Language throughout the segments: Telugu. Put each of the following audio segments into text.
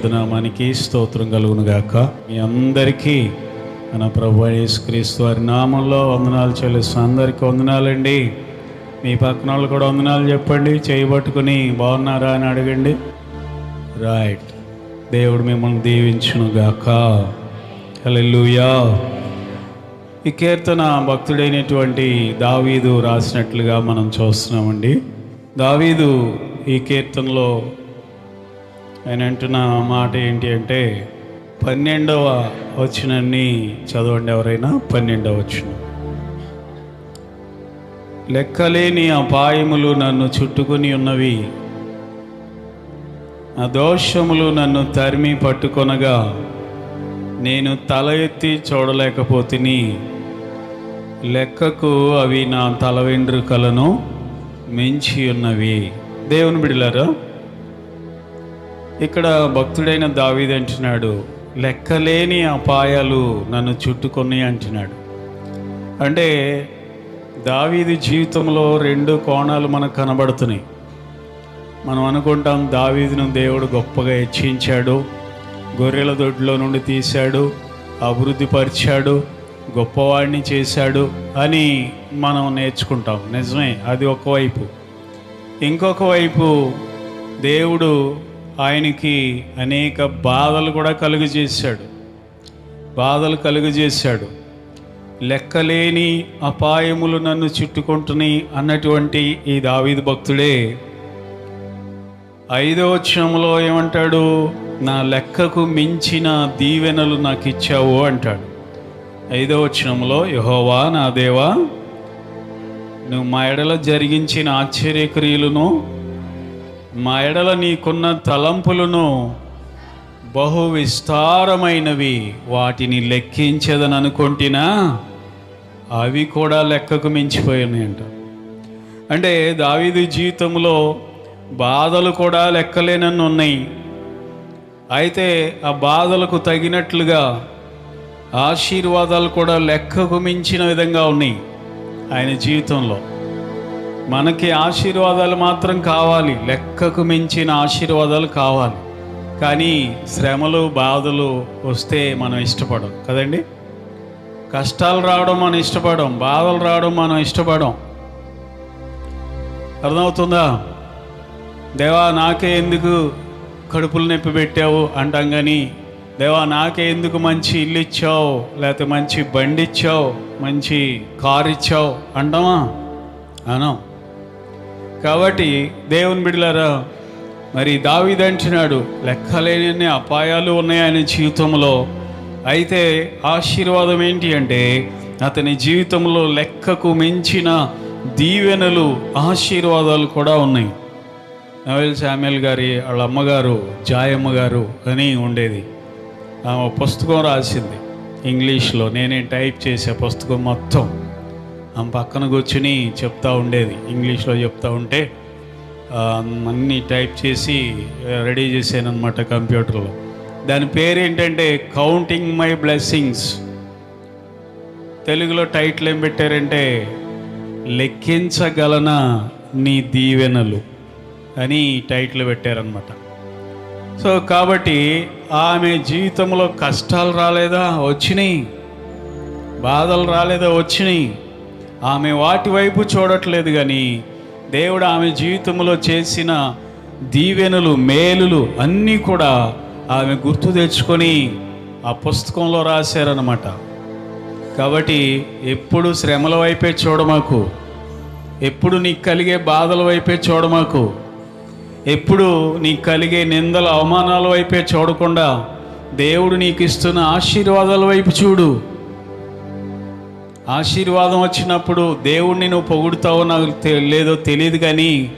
పరిశుద్ధనామానికి స్తోత్రం కలుగును గాక మీ అందరికీ మన ప్రభు యేసుక్రీస్తు వారి నామంలో వందనాలు చెల్లిస్తూ అందరికీ వందనాలండి. మీ పక్కన వాళ్ళు కూడా వందనాలు చెప్పండి చేయబట్టుకుని బాగున్నారా అని అడగండి. రైట్ దేవుడు మిమ్మల్ని దీవించును గాక హల్లెలూయా ఈ కీర్తన భక్తుడైనటువంటి దావీదు రాసినట్లుగా మనం చూస్తున్నామండి. దావీదు ఈ కీర్తనలో ఆయన అంటున్న మాట ఏంటి అంటే పన్నెండవ వచ్చినన్ని చదవండి ఎవరైనా పన్నెండవ వచ్చిన లెక్కలేని అపాయములు నన్ను చుట్టుకొని ఉన్నవి. ఆ దోషములు నన్ను తరిమి పట్టుకొనగా నేను తల ఎత్తి చూడలేకపోతిని. లెక్కకు అవి నా తల వెండ్రుకలను మించి ఉన్నవి. దేవుని బిడిలారా ఇక్కడ భక్తుడైన దావీది అంటున్నాడు లెక్కలేని అపాయాలు నన్ను చుట్టుకొని అంటున్నాడు. అంటే దావీది జీవితంలో రెండు కోణాలు మనకు కనబడుతున్నాయి. మనం అనుకుంటాం దావీదును దేవుడు గొప్పగా హెచ్చించాడు గొర్రెల దొడ్లో నుండి తీశాడు అభివృద్ధి పరిచాడు గొప్పవాడిని చేశాడు అని మనం నేర్చుకుంటాం. నిజమే అది ఒకవైపు ఇంకొక వైపు దేవుడు ఆయనకి అనేక బాధలు కూడా కలుగజేశాడు. బాధలు కలుగజేశాడు. లెక్కలేని అపాయములు నన్ను చుట్టుకుంటుని అన్నటువంటి ఈ దావీదు భక్తుడే. ఐదో క్షణంలో ఏమంటాడు? నా లెక్కకు మించిన దీవెనలు నాకు ఇచ్చావు అంటాడు. ఐదో క్షణంలో యహోవా నా దేవా నువ్వు మా ఎడల జరిగించిన ఆశ్చర్యక్రియలను మా ఎడల నీకున్న తలంపులను బహు విస్తారమైనవి వాటిని లెక్కించదని అనుకుంటున్నా అవి కూడా లెక్కకు మించిపోయినాయంట. అంటే దావీదు జీవితంలో బాధలు కూడా లెక్కలేనన్ను ఉన్నాయి. అయితే ఆ బాధలకు తగినట్లుగా ఆశీర్వాదాలు కూడా లెక్కకు మించిన విధంగా ఉన్నాయి ఆయన జీవితంలో. మనకి ఆశీర్వాదాలు మాత్రం కావాలి. లెక్కకు మించిన ఆశీర్వాదాలు కావాలి. కానీ శ్రమలు బాధలు వస్తే మనం ఇష్టపడం కదండి? కష్టాలు రావడం మనం ఇష్టపడం బాధలు రావడం మనం ఇష్టపడం అర్థమవుతుందా? దేవా నాకే ఎందుకు కడుపులు నొప్పి పెట్టావు అంటాం కానీ దేవా నాకే ఎందుకు మంచి ఇల్లు ఇచ్చావు? లేకపోతే మంచి బండి ఇచ్చావు? మంచి కారు ఇచ్చావు? అంటామా? అనం. కాబట్టి దేవుని బిడ్డలారా మరి దావిదంటున్నాడు లెక్కలేని అపాయాలు ఉన్నాయి ఆయన జీవితంలో. అయితే ఆశీర్వాదం ఏంటి అంటే అతని జీవితంలో లెక్కకు మించిన దీవెనలు ఆశీర్వాదాలు కూడా ఉన్నాయి. నవెల్ శామ్యుల్ గారి వాళ్ళ అమ్మగారు జాయమ్మ గారు అని ఉండేది. ఆమె పుస్తకం రాసింది. ఇంగ్లీష్లో నేనే టైప్ చేసే పుస్తకం మొత్తం. ఆమె పక్కన కూర్చుని చెప్తా ఉండేది. ఇంగ్లీష్లో చెప్తా ఉంటే అన్నీ టైప్ చేసి రెడీ చేశాను అనమాట కంప్యూటర్లో. దాని పేరు ఏంటంటే కౌంటింగ్ మై బ్లెస్సింగ్స్ తెలుగులో టైటిల్ ఏం పెట్టారంటే లెక్కించగలన నీ దీవెనలు అని టైటిల్ పెట్టారనమాట సో కాబట్టి ఆమె జీవితంలో కష్టాలు రాలేదా? వచ్చినాయి. బాధలు రాలేదా? వచ్చినాయి. ఆమె వాటి వైపు చూడట్లేదు కానీ దేవుడు ఆమె జీవితంలో చేసిన దీవెనలు మేలులు అన్నీ కూడా ఆమె గుర్తు తెచ్చుకొని ఆ పుస్తకంలో రాశారనమాట కాబట్టి ఎప్పుడు శ్రమల వైపే చూడమాకు. ఎప్పుడు నీకు కలిగే బాధల వైపే చూడమాకు. ఎప్పుడు నీకు కలిగే నిందల అవమానాల వైపే చూడకుండా దేవుడు నీకు ఇస్తున్న ఆశీర్వాదాల వైపు చూడు. ఆశీర్వాదం వచ్చినప్పుడు దేవుణ్ణి నువ్వు పొగుడుతావో నాకు లేదో తెలియదు కానీ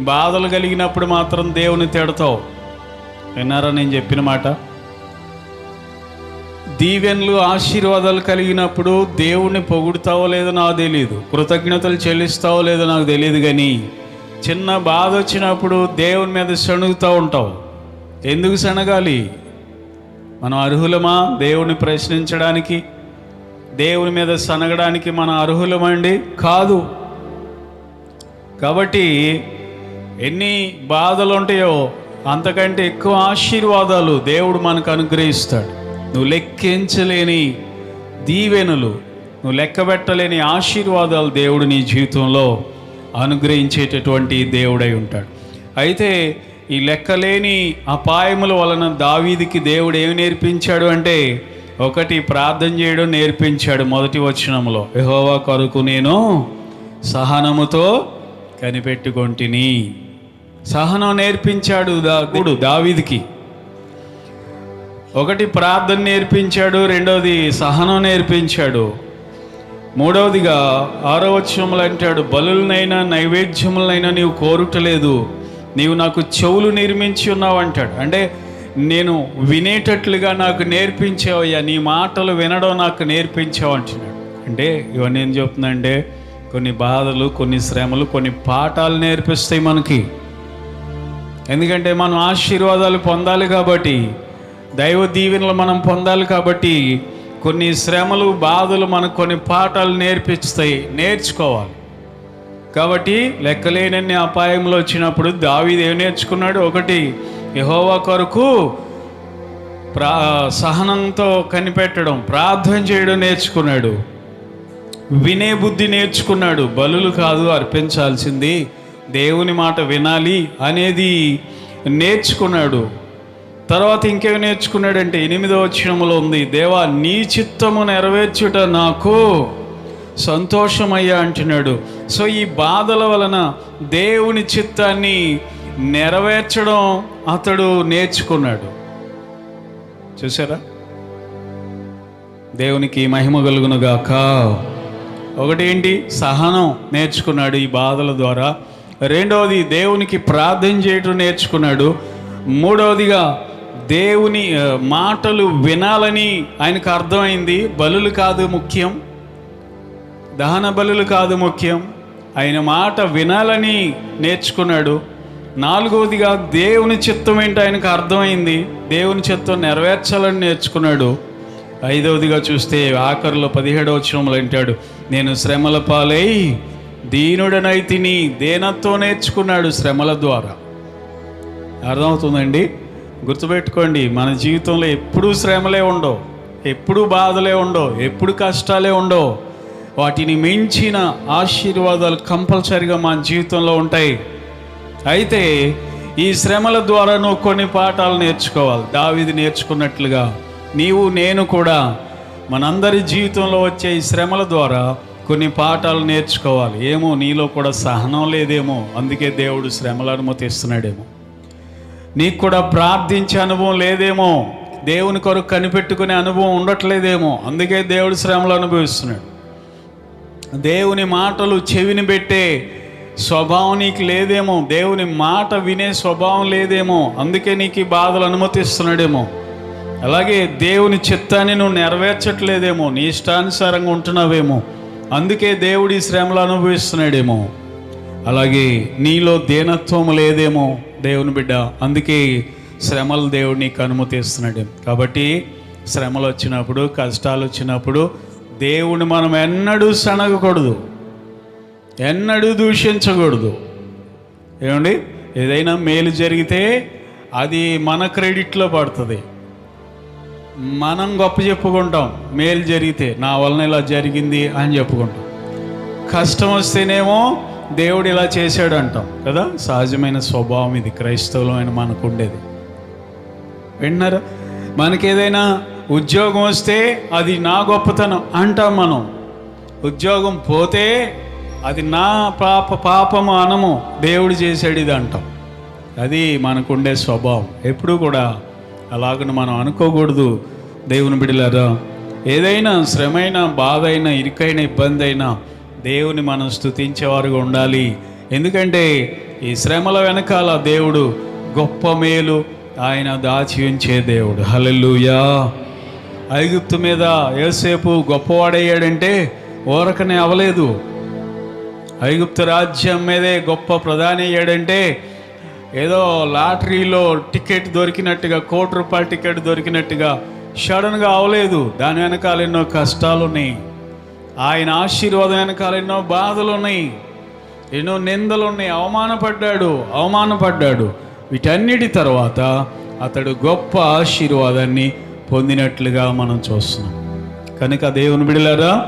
బాధలు కలిగినప్పుడు మాత్రం దేవుని తిడతావు. విన్నారా నేను చెప్పిన మాట? దీవెన్లు ఆశీర్వాదాలు కలిగినప్పుడు దేవుణ్ణి పొగుడుతావో లేదో నాకు తెలియదు కృతజ్ఞతలు చెల్లిస్తావో లేదో నాకు తెలియదు కానీ చిన్న బాధ వచ్చినప్పుడు దేవుని మీద శణుగుతూ ఉంటావు. ఎందుకు శనగాలి? మనం అర్హులమా? దేవుణ్ణి ప్రశ్నించడానికి దేవుని మీద సనగడానికి మన అర్హులమండి? కాదు. కాబట్టి ఎన్ని బాధలు ఉంటాయో అంతకంటే ఎక్కువ ఆశీర్వాదాలు దేవుడు మనకు అనుగ్రహిస్తాడు. నువ్వు లెక్కించలేని దీవెనలు నువ్వు లెక్కబెట్టలేని ఆశీర్వాదాలు దేవుడు నీ జీవితంలో అనుగ్రహించేటటువంటి దేవుడై ఉంటాడు. అయితే ఈ లెక్కలేని అపాయముల వలన దావీదికి దేవుడు ఏమి నేర్పించాడు అంటే ఒకటి ప్రార్థన చేయడం నేర్పించాడు మొదటి వచనంలో. యహోవా కొరకు నేను సహనముతో కనిపెట్టుకొంటిని. సహనం నేర్పించాడు దాడు దావీదికి. ఒకటి ప్రార్థన నేర్పించాడు రెండవది సహనం నేర్పించాడు. మూడవదిగా ఆరో వచనములు అంటాడు బలులనైనా నైవేద్యములనైనా నీవు కోరుటలేదు నీవు నాకు చెవులు నిర్మించి ఉన్నావు అంటాడు. అంటే నేను వినేటట్లుగా నాకు నేర్పించావయ్యా నీ మాటలు వినడం నాకు నేర్పించావు అంటున్నాడు. అంటే ఇవన్నీ ఏం చెప్తుందంటే కొన్ని బాధలు కొన్ని శ్రమలు కొన్ని పాఠాలు నేర్పిస్తాయి మనకి. ఎందుకంటే మనం ఆశీర్వాదాలు పొందాలి కాబట్టి దైవ దీవెనలు మనం పొందాలి కాబట్టి కొన్ని శ్రమలు బాధలు మనకు కొన్ని పాఠాలు నేర్పిస్తాయి నేర్చుకోవాలి. కాబట్టి లెక్కలేనన్ని అపాయంలో వచ్చినప్పుడు దావీదు ఏం నేర్చుకున్నాడు? ఒకటి యహోవా కొరకు ప్రా సహనంతో కనిపెట్టడం ప్రార్థన చేయడం నేర్చుకున్నాడు. వినే బుద్ధి నేర్చుకున్నాడు. బలులు కాదు అర్పించాల్సింది దేవుని మాట వినాలి అనేది నేర్చుకున్నాడు. తర్వాత ఇంకేమి నేర్చుకున్నాడంటే ఎనిమిదో వచనములో ఉంది దేవా నీ చిత్తము నెరవేర్చుట నాకు సంతోషమయ్యా అంటున్నాడు. సో ఈ బాధల వలన దేవుని చిత్తాన్ని నెరవేర్చడం అతడు నేర్చుకున్నాడు. చూసారా దేవునికి మహిమ కలుగునుగాక ఒకటేంటి? సహనం నేర్చుకున్నాడు ఈ బాధల ద్వారా. రెండవది దేవునికి ప్రార్థన చేయటం నేర్చుకున్నాడు. మూడవదిగా దేవుని మాటలు వినాలని ఆయనకు అర్థమైంది. బలులు కాదు ముఖ్యం. దహన బలులు కాదు ముఖ్యం. ఆయన మాట వినాలని నేర్చుకున్నాడు. నాలుగవదిగా దేవుని చిత్తం ఏంటి ఆయనకు అర్థమైంది? దేవుని చిత్తం నెరవేర్చాలని నేర్చుకున్నాడు. ఐదవదిగా చూస్తే ఆఖరిలో పదిహేడవ వచనంలో అంటాడు నేను శ్రమల పాలై దీనుడనైతిని దేనతో నేర్చుకున్నాడు శ్రమల ద్వారా. అర్థమవుతుందండి? గుర్తుపెట్టుకోండి మన జీవితంలో ఎప్పుడూ శ్రమలే ఉండవు ఎప్పుడూ బాధలే ఉండవు ఎప్పుడు కష్టాలే ఉండవు. వాటిని మించిన ఆశీర్వాదాలు కంపల్సరిగా మన జీవితంలో ఉంటాయి. అయితే ఈ శ్రమల ద్వారా నువ్వు కొన్ని పాఠాలు నేర్చుకోవాలి. దావిది నేర్చుకున్నట్లుగా నీవు నేను కూడా మనందరి జీవితంలో వచ్చే ఈ శ్రమల ద్వారా కొన్ని పాఠాలు నేర్చుకోవాలి. ఏమో నీలో కూడా సహనం లేదేమో అందుకే దేవుడు శ్రమలు అనుమతిస్తున్నాడేమో. నీకు కూడా ప్రార్థించే అనుభవం లేదేమో దేవుని కొరకు కనిపెట్టుకునే అనుభవం ఉండట్లేదేమో అందుకే దేవుడు శ్రమలు అనుభవిస్తున్నాడు. దేవుని మాటలు చెవిని పెట్టే స్వభావం నీకు లేదేమో. దేవుని మాట వినే స్వభావం లేదేమో. అందుకే నీకు ఈ బాధలు అనుమతిస్తున్నాడేమో. అలాగే దేవుని చిత్తాన్ని నువ్వు నెరవేర్చట్లేదేమో. నీ ఇష్టానుసారంగా ఉంటున్నావేమో. అందుకే దేవుడి శ్రమలు అనుభవిస్తున్నాడేమో. అలాగే నీలో దీనత్వం లేదేమో దేవుని బిడ్డ. అందుకే శ్రమలు దేవుడు నీకు అనుమతిస్తున్నాడేమో. కాబట్టి శ్రమలు వచ్చినప్పుడు కష్టాలు వచ్చినప్పుడు దేవుని మనం ఎన్నడూ సనగకూడదు ఎన్నడూ దూషించకూడదు. ఏమండి? ఏదైనా మేలు జరిగితే అది మన క్రెడిట్లో పడుతుంది. మనం గొప్ప చెప్పుకుంటాం మేలు జరిగితే నా వలన ఇలా జరిగింది అని చెప్పుకుంటాం. కష్టం వస్తేనేమో దేవుడు ఇలా చేశాడు అంటాం కదా? సహజమైన స్వభావం ఇది క్రైస్తవులమైన మనకు ఉండేది విన్నారా? మనకి ఏదైనా ఉద్యోగం వస్తే అది నా గొప్పతనం అంటాం మనం. ఉద్యోగం పోతే అది నా పాప పాపము అనము దేవుడు చేశాడు ఇది అంటాం. అది మనకుండే స్వభావం. ఎప్పుడు కూడా అలాగని మనం అనుకోకూడదు దేవుని బిడ్డలారా. ఏదైనా శ్రమైన బాధ అయినా ఇరుకైన ఇబ్బంది అయినా దేవుని మనం స్తుతించేవారుగా ఉండాలి. ఎందుకంటే ఈ శ్రమల వెనకాల దేవుడు గొప్ప మేలు ఆయన దాచి ఉంచే దేవుడు. హలెల్లుయా. ఐగుప్తు మీద ఏసేపు గొప్పవాడయ్యాడంటే ఓరకనే అవలేదు. ఐగుప్తు రాజ్యం మీదే గొప్ప ప్రధాని అయ్యాడంటే ఏదో లాటరీలో టికెట్ దొరికినట్టుగా కోటి రూపాయల టికెట్ దొరికినట్టుగా సడన్గా అవలేదు. దాని వెనకాల ఎన్నో కష్టాలు ఉన్నాయి ఆయన ఆశీర్వాదం వెనకాల ఎన్నో బాధలు ఉన్నాయి ఎన్నో నిందలు ఉన్నాయి అవమానపడ్డాడు అవమానపడ్డాడు. వీటన్నిటి తర్వాత అతడు గొప్ప ఆశీర్వాదాన్ని పొందినట్లుగా మనం చూస్తున్నాం. కనుక దేవుని బిడలారా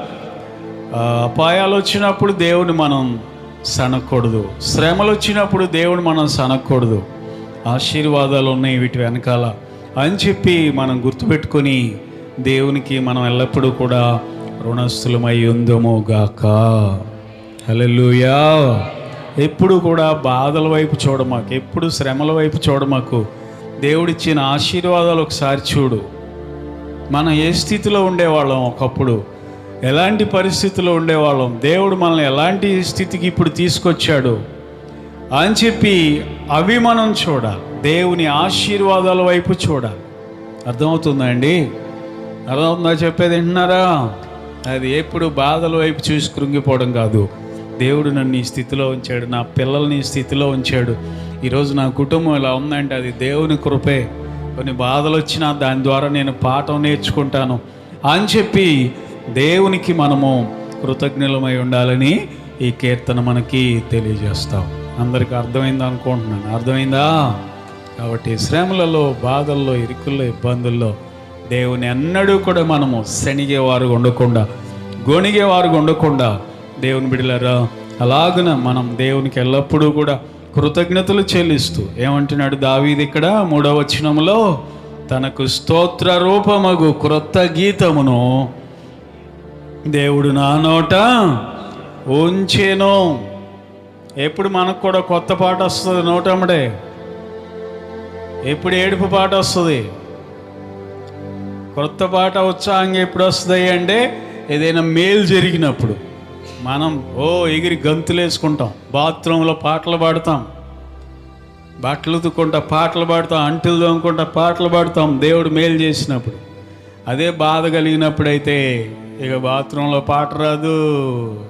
అపాయాలు వచ్చినప్పుడు దేవుని మనం సనకూడదు శ్రమలు వచ్చినప్పుడు దేవుని మనం సనకూడదు ఆశీర్వాదాలు ఉన్నాయి వీటి వెనకాల అని చెప్పి మనం గుర్తుపెట్టుకొని దేవునికి మనం ఎల్లప్పుడూ కూడా రుణస్థులమై ఉందమో గాక. హల్లెలూయా! ఎప్పుడు కూడా బాధల వైపు చూడమాకు ఎప్పుడు శ్రమల వైపు చూడమాకు. దేవుడిచ్చిన ఆశీర్వాదాలు ఒకసారి చూడు. మనం ఏ స్థితిలో ఉండేవాళ్ళం ఒకప్పుడు? ఎలాంటి పరిస్థితిలో ఉండేవాళ్ళం? దేవుడు మనల్ని ఎలాంటి స్థితికి ఇప్పుడు తీసుకొచ్చాడు? అని చెప్పి అవి మనం చూడాలి. దేవుని ఆశీర్వాదాల వైపు చూడాలి. అర్థమవుతుందా అండి? అర్థమవుతుందా? చెప్పేది వింటున్నారా? అది ఎప్పుడు బాధల వైపు చూసి కృంగిపోవడం కాదు. దేవుడు నన్ను ఈ స్థితిలో ఉంచాడు. నా పిల్లల్ని ఈ స్థితిలో ఉంచాడు. ఈరోజు నా కుటుంబం ఇలా ఉందంటే అది దేవుని కృపే. కొన్ని బాధలు వచ్చినా దాని ద్వారా నేను పాఠం నేర్చుకుంటాను. అని చెప్పి దేవునికి మనము కృతజ్ఞులమై ఉండాలని ఈ కీర్తన మనకి తెలియజేస్తాం. అందరికి అర్థమైందా అనుకుంటున్నాను. అర్థమైందా? కాబట్టి శ్రమలలో బాధల్లో ఇరుకుల్లో ఇబ్బందుల్లో దేవుని ఎన్నడూ కూడా మనము శనిగేవారు ఉండకుండా గొణిగేవారు ఉండకుండా దేవుని బిడలరా అలాగున మనం దేవునికి ఎల్లప్పుడూ కూడా కృతజ్ఞతలు చెల్లిస్తూ ఏమంటున్నాడు దావీది ఇక్కడ మూడవ వచనములో తనకు స్తోత్ర రూపమగు క్రొత్త గీతమును దేవుడు నా నోట ఉంచేను. ఎప్పుడు మనకు కూడా కొత్త పాట వస్తుంది నోటమ్మడే ఎప్పుడు ఏడుపు పాట వస్తుంది. కొత్త పాట ఉత్సాహంగా ఎప్పుడు వస్తుంది అంటే ఏదైనా మేలు జరిగినప్పుడు మనం ఓ ఎగిరి గంతులు వేసుకుంటాం. బాత్రూంలో పాటలు పాడతాం. బట్టలు ఉతుక్కుంటా పాటలు పాడతాం. అంటులు తోముకుంటా పాటలు పాడతాం. దేవుడు మేలు చేసినప్పుడు. అదే బాధ కలిగినప్పుడైతే ఇక బాత్రూంలో పాట రాదు.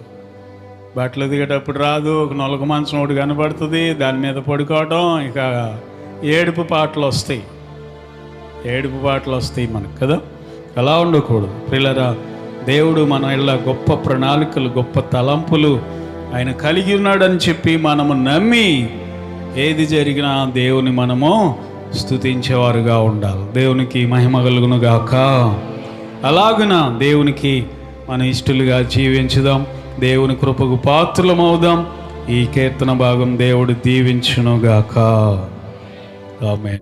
బట్టలు దిగేటప్పుడు రాదు. ఒక నొలక మంచం ఒకటి కనబడుతుంది. దాని మీద పడుకోవటం. ఇక ఏడుపు పాటలు వస్తాయి. ఏడుపు పాటలు వస్తాయి మనకు కదా. అలా ఉండకూడదు. పిల్లరా దేవుడు మన ఇళ్ళ గొప్ప ప్రణాళికలు గొప్ప తలంపులు ఆయన కలిగి ఉన్నాడని చెప్పి మనము నమ్మి ఏది జరిగినా దేవుని మనము స్తుతించేవారుగా ఉండాలి. దేవునికి మహిమ కలుగునుగాక. గాక అలాగున దేవునికి మన ఇష్టలుగా జీవించుదాం. దేవుని కృపకు పాత్రలమవుదాం. ఈ కీర్తన భాగం దేవుడు దీవించునుగాక. ఆమె